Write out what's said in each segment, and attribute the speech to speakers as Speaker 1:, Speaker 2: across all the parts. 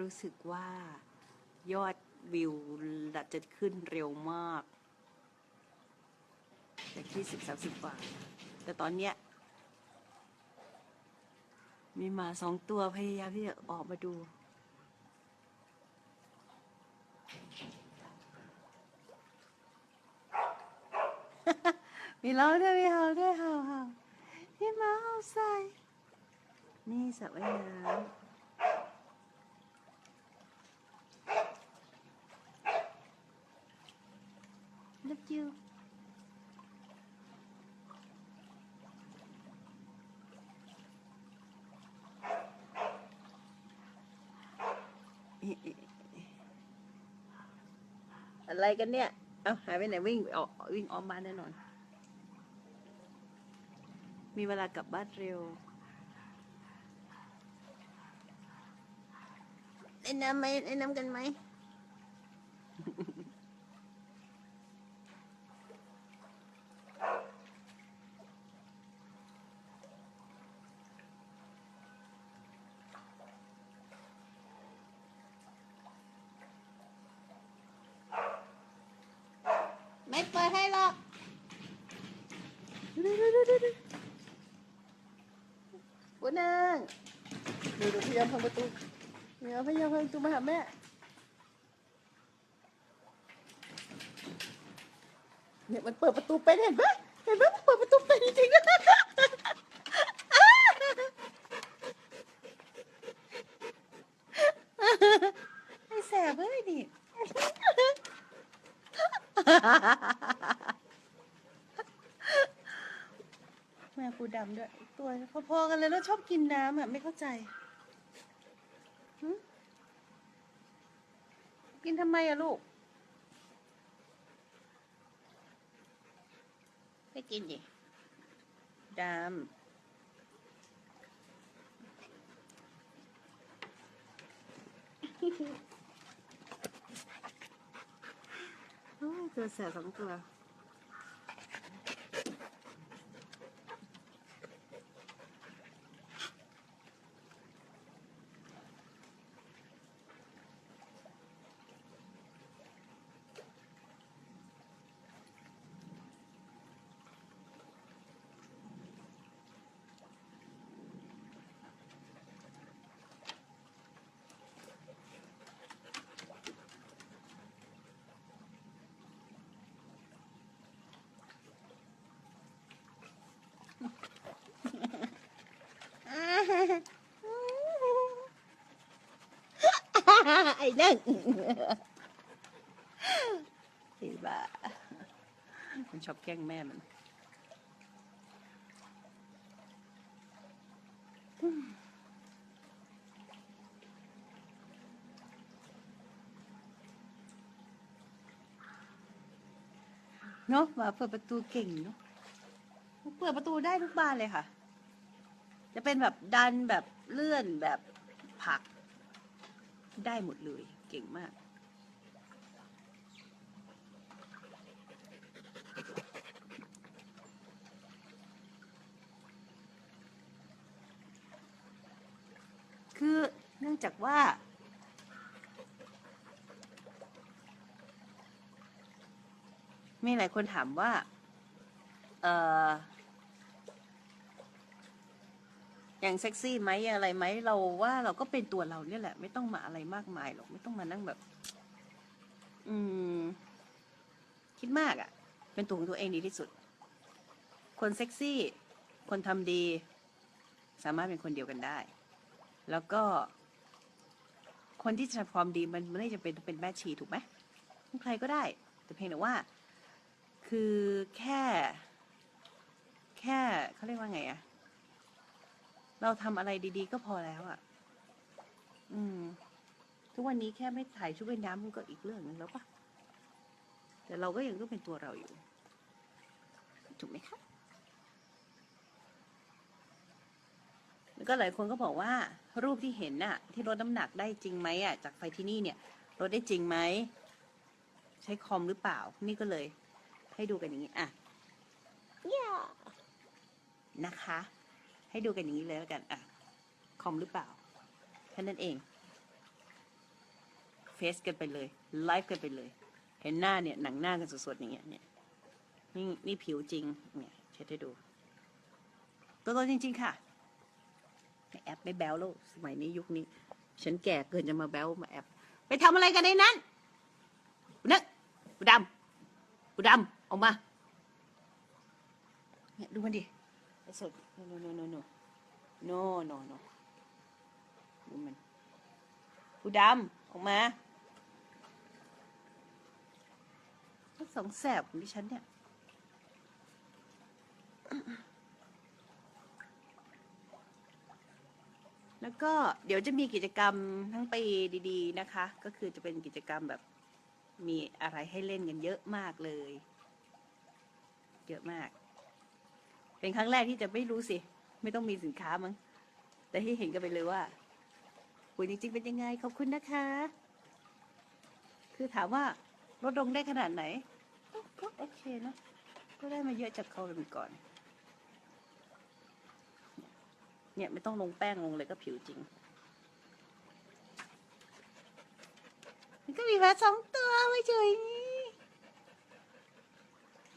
Speaker 1: รู้สึกว่ายอดวิวจะขึ้นเร็วมากจากที่สิบสามสิบกว่า แต่ตอนเนี้ย มีหมาสองตัวพยายามที่จะออกมาดูมีร้องด้วยมีเห่าด้วยเห่าเห่าพี่หมาเห่าใส่นี่สระว่ายน้ำ Love you อะไรกันเนี่ยเอาหายไปไหนวิ่งออกวิ่งออมบ้านแน่นอนมีเวลากลับบ้านเร็ว เล่นน้ำไหมเล่นน้ำกันไหมเปิดให้หรอกปุ้นึง ดูดูพยายามพังประตูพยายพยายามพังประตูมาหาแม่เนี่ยมันเปิดประตูเป็นเห็นปะเห็นปะมันเปิดประตูเป็นจริงๆไอ้แสบเอ้ยดิ แม่ปู ดำด้วย ตัวพอๆกันเลยแล้วชอบกินน้ำอะ ไม่เข้าใจหึกินทำไมอะลูกไม่กินดิดำโอ้ยตัวแสบสองตัว ไอ้นั่นไอ้บ้ามันชอบแกล้งแม่มันเนาะมาเปิดประตูเก่งเนาะเปิดประตูได้ทุกบ้านเลยค่ะ จะเป็นแบบดันแบบเลื่อนแบบผลัก ได้หมดเลยเก่งมาก คือเนื่องจากว่ามีหลายคนถามว่า เออ อย่างเซ็กซี่ไหมอะไรไหมเราว่าเราก็เป็นตัวเราเนี่ยแหละ ไม่ต้องมาอะไรมากมายหรอกไม่ต้องมานั่งแบบ อืม คิดมากอะ่ะ เป็นตัวของตัวเองดีที่สุด คนเซ็กซี่ คนทำดี สามารถเป็นคนเดียวกันได้ แล้วก็ คนที่จะความดีมันไม่จะเป็นต้องเป็นแม่ชีถูกไหมใครก็ได้ แต่เพียงแต่ว่า คือแค่ แค่เขาเรียกว่าไงอะ เราทำอะไรดีๆ ก็พอแล้วอะอืม ทุกวันนี้แค่ไม่ถ่ายชุดว่ายน้ำมันก็อีกเรื่องหนึงแล้วปะแต่เราก็ยังต้องเป็นตัวเราอยู่ ถูกไหมคะแล้วก็หลายคนก็บอกว่า รูปที่เห็นน่ะ ที่ลดน้ำหนักได้จริงไหมอะจากไฟที่นี่เนี่ยลดได้จริงไหมใช้คอมหรือเปล่า นี่ก็เลย ให้ดูกันอย่างนี้อะนะคะ ให้ดูกันอย่างนี้เลยแล้วกันอะคอมหรือเปล่าแค่นั้นเองเฟซกันไปเลยไลฟ์กันไปเลย เห็นหน้าเนี่ยหนังหน้ากันสดๆอย่างเงี้ยเนี่ยนี่นี่ผิวจริงเนี่ยเช็ดให้ดูตัวตนจริง ๆ ค่ะแอปไม่แบลแล้วสมัยนี้ยุคนี้ ฉันแก่เกินจะมาแบลมาแอปไปทำอะไรกันในนั้นนึกกูดำกูดำออกมาเนี่ยดูมันดิ สดโนโนโนโนโนโนโนดูมันกูดำออกมาทั้งสองแสบของดิฉันเนี่ยแล้วก็เดี๋ยวจะมีกิจกรรมทั้งปีดี ๆนะคะ ก็คือจะเป็นกิจกรรมแบบมีอะไรให้เล่นกันเยอะมากเลย เยอะมาก เป็นครั้งแรกที่จะไม่รู้สิ ไม่ต้องมีสินค้ามั้ง แต่ที่เห็นกันไปเลยว่าคุยจริงๆเป็นยังไง ขอบคุณนะคะ คือถามว่าลดลงได้ขนาดไหน ก็โอเคนะก็ได้มาเยอะจากเขาเป็นก่อน เนี่ยไม่ต้องลงแป้งลงเลยก็ผิวจริง มันก็มีแค่สองตัวไม่เฉย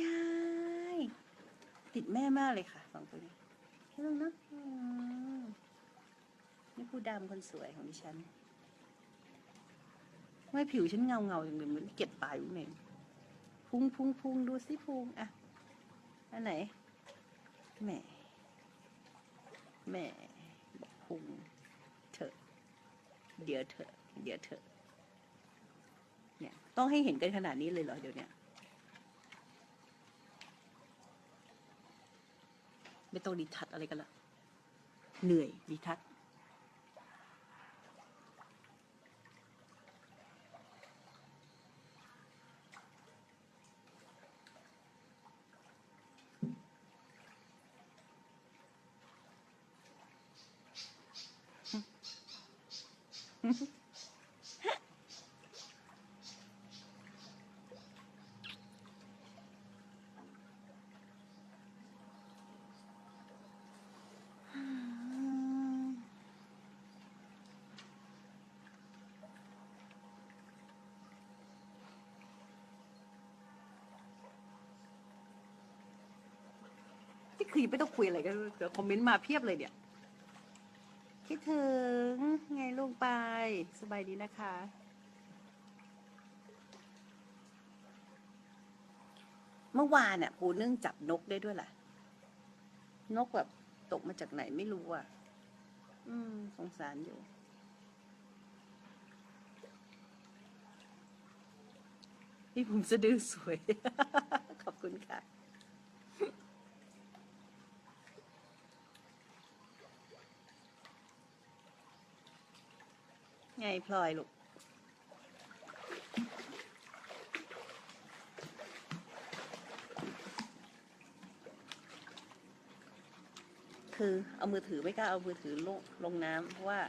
Speaker 1: ยาย ติดแม่มากเลยค่ะสองตัวนี้ไม่ต้องนะอืมนี่ผู้ดำคนสวยของดิฉันไม่ผิวฉันเงาเงาๆอย่างเดียวเหมือนเก็บปลายอยู่เองพุงพุงพุงดูสิพุงอะอันไหนแหม่แหม่บอกพุงเถอะเดี๋ยวเถอะเดี๋ยวเถอะเนี่ยต้องให้เห็นกันขนาดนี้เลยเหรอเดี๋ยวเนี้ย ไม่ต้องดีทัศน์อะไรกันละเหนื่อยดีทัศน์ที่ คือยังไม่ต้องคุยอะไรกันเดี๋ยวคอมเมนต์มาเพียบเลยเนี่ย คิดถึงไงลูกไป สบายดีนะคะ เมื่อวานน่ะปูนึ่งจับนกได้ด้วยแหละนกแบบตกมาจากไหนไม่รู้อะ อืม สงสารอยู่พี่ผมสะดือสวย ขอบคุณค่ะ ไงพลอยลูก คือเอามือถือไม่กล้าเอามือถือลงลงน้ำเพราะว่า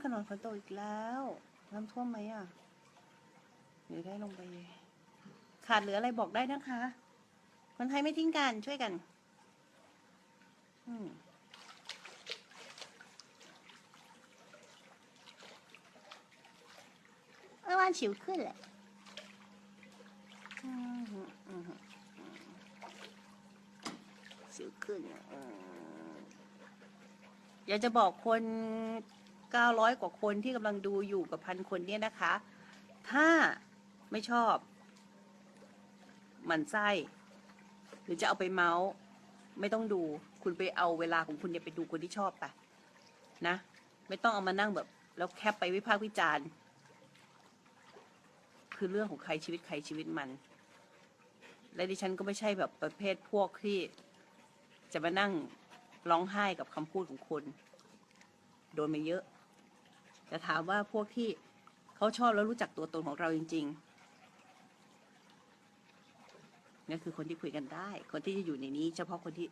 Speaker 1: บ้านขนฝนตกอีกแล้ว น้ำท่วมไหมอะเดี๋ยวได้ลงไป ขาดเหลืออะไรบอกได้นะคะ คนไทยไม่ทิ้งกันช่วยกัน อืมเมื่อวานฉิวขึ้นแหละอืมอืมอืมอืมสิวขึ้นอยากจะบอกคน 900 กว่าคนที่กำลังดูอยู่กับพันคนเนี่ยนะคะ ถ้าไม่ชอบหมันไส้ หรือจะเอาไปเมาส์ไม่ต้องดู คุณไปเอาเวลาของคุณอย่าไปดูคนที่ชอบไปนะ ไม่ต้องเอามานั่งแบบ แล้วแคปไปวิพากษ์วิจารณ์ คือเรื่องของใครชีวิตใครชีวิตมัน และดิฉันก็ไม่ใช่แบบประเภทพวกที่จะมานั่งร้องไห้กับคำพูดของคน โดนมาเยอะ แต่ถามว่าพวกที่เขาชอบแล้วรู้จักตัวตนของเราจริงๆนี่คือคนที่คุยกันได้ คนที่จะอยู่ในนี้ เฉพาะคนที่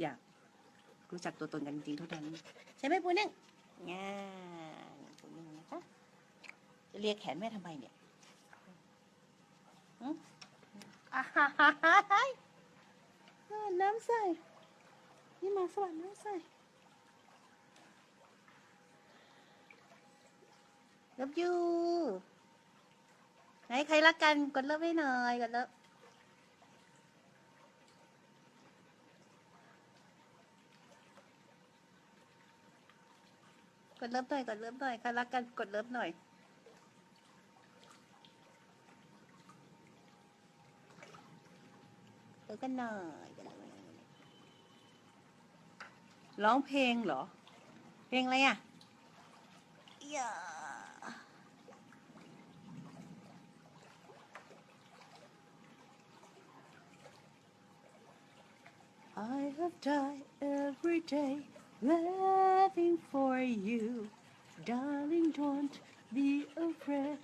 Speaker 1: อยากรู้จักตัวตนกันจริงๆเท่านั้นใช่ไหมปูนึ่งง่ายปูนึ่งนะคะจะเรียกแขนแม่ทำไมเนี่ยน้ำใส่ นี่มาสวัสดีน้ำใส่ รับยูไหนใครรักกันกดเลิฟให้หน่อยกดเลิฟกดเลิฟหน่อยกดเลิฟหน่อยใครรักกันกดเลิฟหน่อยเออกันหน่อยกันหน่อยร้องเพลงเหรอ เพลงอะไรอะอย่า I have died every day living for you. Darling, don't be afraid.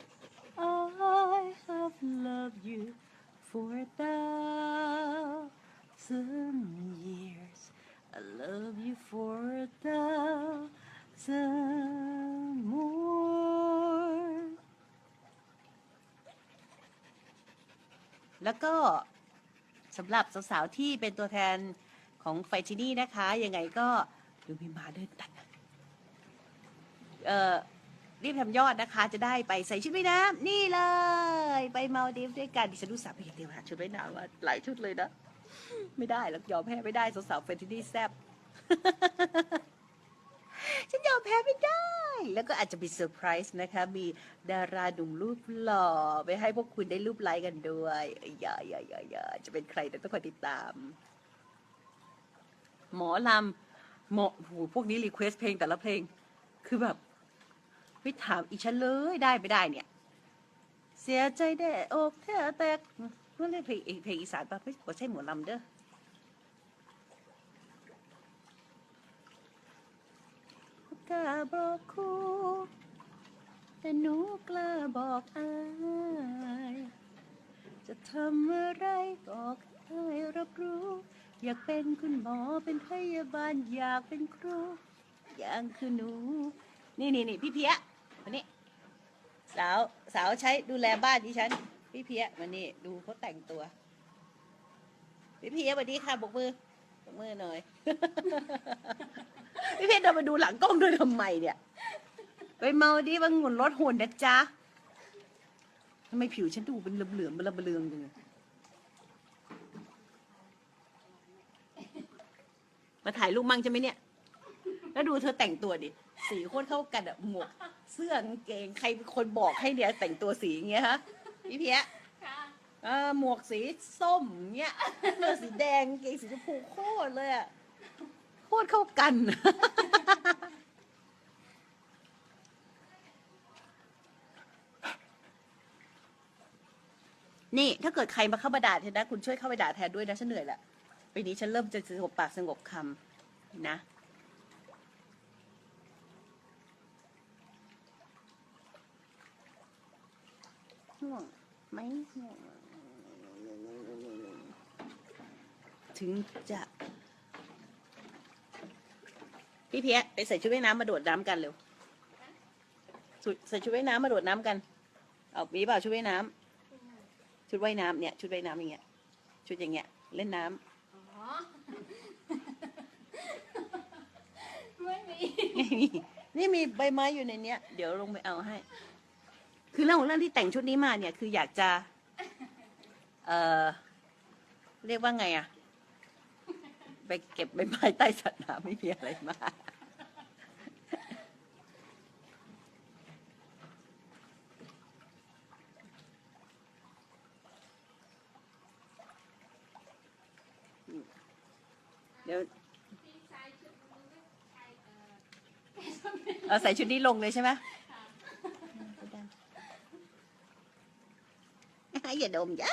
Speaker 1: I have loved you for a thousand years. I love you for a thousand more. แล้วก็สำหรับสาวๆที่เป็นตัวแทน ของไฟที่นี่นะคะ ยังไงก็ดูมีมาเดินตัดเอ่อรีบทำยอดนะคะ จะได้ไปใส่ชุดว่ายน้ำนี่เลย ไปมาดีฟด้วยกันดิฉันรู้สาห์ไปอย่างเดียวหาชุดว่ายน้ำมาหลายชุดเลยนะ ไม่ได้แล้วยอมแพ้ไม่ได้สาวๆไฟที่นี่แซ่บฉันยอมแพ้ไม่ได้ แล้วก็อาจจะมีเซอร์ไพรส์นะคะ มีดาราหนุ่มรูปหล่อ ไปให้พวกคุณได้รูปไลค์กันด้วยอย่าอย่าอย่าอย่าจะเป็นใครแต่ต้องคอยติดตาม หมอลำหมอโหพวกนี้รีเควสเพลงแต่ละเพลง คือแบบไม่ถามอีฉันเลยได้ไม่ได้เนี่ย เสียใจได้อกแท้แตกเพื่อเล่นเพลงเพลงอีสานปะไม่ไม่ใช่หมอลำเด้อกล้าบอกครูแต่หนูกล้าบอกอายจะทำอะไรบอกให้รับรู้ อยากเป็นคุณหมอเป็นพยาบาลอยากเป็นครู อย่างคือหนู นี่นี่นี่พี่เพียมานี่สาวสาวใช้ดูแลบ้านดิฉัน พี่เพียมานี่ดูเขาแต่งตัว พี่เพียสวัสดีค่ะบกมือบกมือหน่อย พี่เพชรเดินมาดูหลังกล้องด้วยทำไมเนี่ยไปเมาดิบางหุ่นรถหุ่นนะจ๊ะทำไมผิวฉันดูเป็นเหลืองๆเบลอเบลืองจังเลย มาถ่ายรูปมั่งใช่ไหมเนี่ย แล้วดูเธอแต่งตัวดิ สีโคตรเข้ากันอะหมวก เสื้อกางเกง ใครเป็นคนบอกให้เนี่ยแต่งตัวสีอย่างเงี้ยฮะ พี่เพีย
Speaker 2: ค่ะ
Speaker 1: เออหมวกสีส้มเงี้ยเสื้อสีแดงกางเกงสีชมพูโคตรเลยอะโคตรเข้ากัน นี่ถ้าเกิดใครมาเข้ามาด่าแทนนะ คุณช่วยเข้าไปด่าแทนด้วยนะฉันเหนื่อยละ ปีนี้ฉันเริ่มจะสงบปากสงบคำนะห่วงไหมห่วงถึงจะพี่เพียไปใส่ชุดว่ายน้ำมาโดดน้ำกันเร็วใส่ชุดว่ายน้ำมาโดดน้ำกันเอามีเปล่าชุดว่ายน้ำชุดว่ายน้ำเนี่ย ชุดว่ายน้ำอย่างเงี้ย ชุดอย่างเงี้ย เล่นน้ำ
Speaker 2: ไม่มี
Speaker 1: นี่มีใบไม้อยู่ในเนี้ย เดี๋ยวลงไปเอาให้ คือเรื่องของเรื่องที่แต่งชุดนี้มาเนี่ย คืออยากจะ เอ่อเรียกว่าไงอะไปเก็บใบไม้ใต้สัตว์น้ำไม่มีอะไรมาก เราใส่ชุดนี้ลงเลยใช่ไหมอย่าดมจ้ะ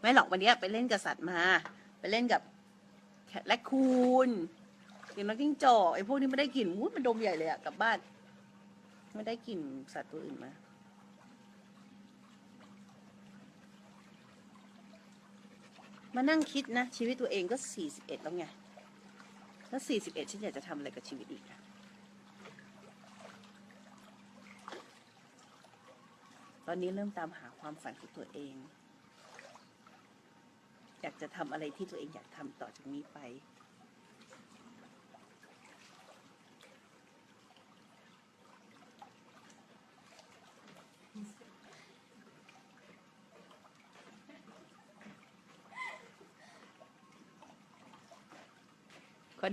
Speaker 1: ไม่หรอกวันนี้ไปเล่นกับสัตว์มา ไปเล่นกับแคทและคูนกินแล้วกิ้งจอกไอ้พวกนี้ไม่ได้กลิ่นมูดมันดมใหญ่เลยอะกลับบ้าน ไม่ได้กลิ่นสัตว์ตัวอื่นมามานั่งคิดนะ ชีวิตตัวเองก็สี่สิบเอ็ดแล้วไง แล้วสี่สิบเอ็ดฉันอยากจะทำอะไรกับชีวิตอีกอะตอนนี้เริ่มตามหาความฝันของตัวเอง อยากจะทำอะไรที่ตัวเองอยากทำต่อจากนี้ไป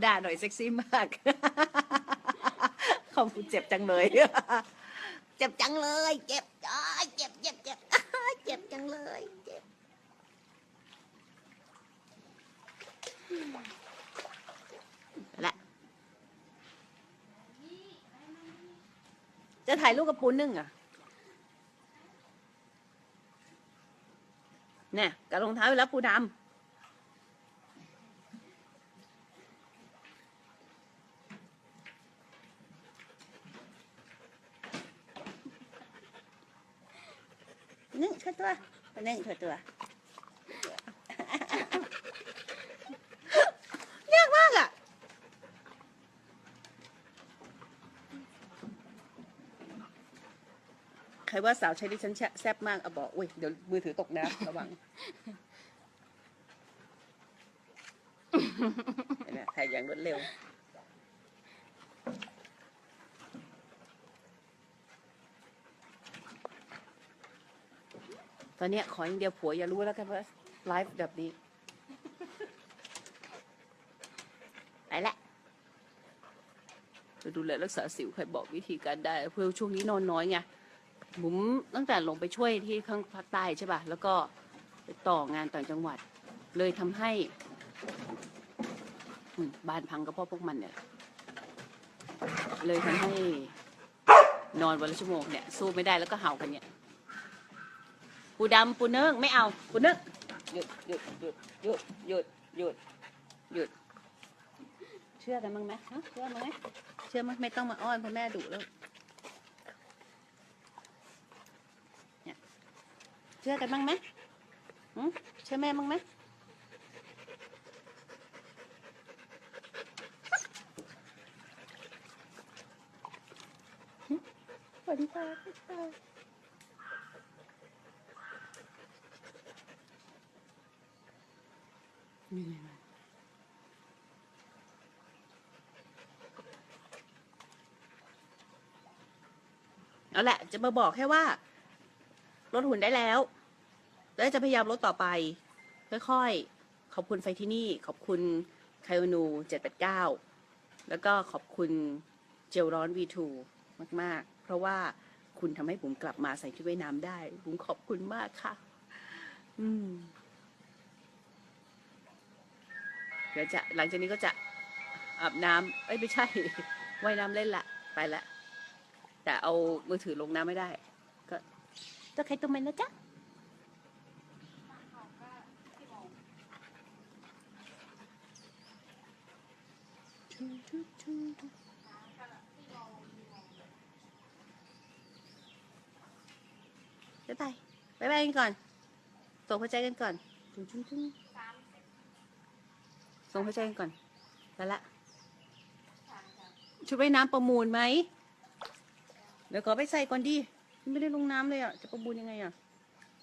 Speaker 1: ด่าหน่อยเซ็กซี่มาก ขอบคุณเจ็บจังเลย เจ็บจังเลย เจ็บอ้าเจ็บเจ็บเจ็บเจ็บจังเลยเจ็บและจะถ่ายรูปกับปูนึ่งอะเนี่ยกับรองเท้าอยู่แล้วปูดำ นึ่งเธอตัวไปนึ่งเธอตัวยากมากอะใครว่าสาวใช้ดิฉันแซ่บมากเอาบอกอุ้ยเดี๋ยวมือถือตกน้ำระวังเห็นไหมถ่ายอย่างรวดเร็ว อนเนี้ยขออย่างเดียวผัวอย่ารู้แล้วกันว่าไลฟ์แบบนี้ไปละไปดูแลรักษาสิวใครบอกวิธีการได้เพื่อช่วงนี้นอนน้อยไงผมตั้งแต่ลงไปช่วยที่ข้างภาคใต้ใช่ป่ะแล้วก็ไปต่องานต่างจังหวัด เลยทำให้บ้านพังก็เพราะพวกมันเนี่ย เลยทำให้นอนวันละชั่วโมงเนี่ย สู้ไม่ได้แล้วก็เห่ากันเนี่ย ปูดำปูเนิ้งไม่เอาปูเนิ้งหยุดหยุดหยุดหยุดหยุดหยุดหยุด เชื่อกันมั้งไหมฮะเชื่อมั้งไหมเชื่อมั้ยไม่ต้องมาอ้อนเพ่อแม่ดุแล้วเนี่ยเชื่อกันมั้งไหมหึเชื่อแม่มั้งไหมหึสวัสดีค่ะ สวัสดีค่ะนี่ไงมันเอาแหละ จะมาบอกแค่ว่าลดหุ่นได้แล้ว แล้วจะพยายามลดต่อไป ค่อยๆ ขอบคุณไฟที่นี่ ขอบคุณไคโอนู789 แล้วก็ขอบคุณเจลร้อน V2 มาก ๆ เพราะว่าคุณทำให้ผมกลับมาใส่ชุดว่ายน้ำได้ ผมขอบคุณมากค่ะ อืม เดี๋ยวจะหลังจากนี้ก็จะอาบน้ำเอ้ยไม่ใช่ว่ายน้ำเล่นละไปละ แต่เอามือถือลงน้ำไม่ได้ ก็ตัวใครตัวมันนะจ๊ะบ๊ายบายบ๊ายบายกันก่อนส่งหัวใจกันก่อนจุ๊งจุ๊งจุ๊ง
Speaker 2: สามสิบ
Speaker 1: ส่งหัวใจกันก่อนแล้วละ ชุดว่ายน้ำประมูลไหม เดี๋ยวขอไปใส่ก่อนดิไม่ได้ลงน้ำเลยอะ จะประมูลยังไงอะ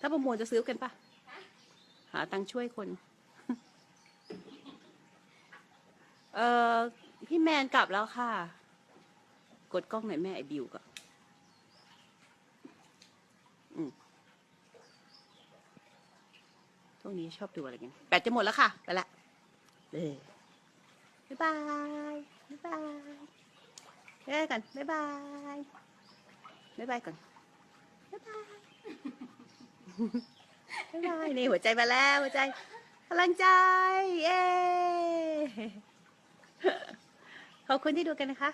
Speaker 1: ถ้าประมูลจะซื้อกันปะหาตังค์ช่วยคน เออพี่แมนกลับแล้วค่ะ กดกล้องหน่อยแม่ไอ้บิวก็อืมช่วงนี้ชอบดูอะไรกันแบตจะหมดแล้วค่ะ ไปละ เลยบ๊ายบาย บ๊ายบายบ๊ายบายกันบ๊ายบาย บ๊ายบายก่อน บ๊ายบาย บ๊ายบายนี่หัวใจมาแล้วหัวใจพลังใจ เย้ขอบคุณที่ดูกันนะคะ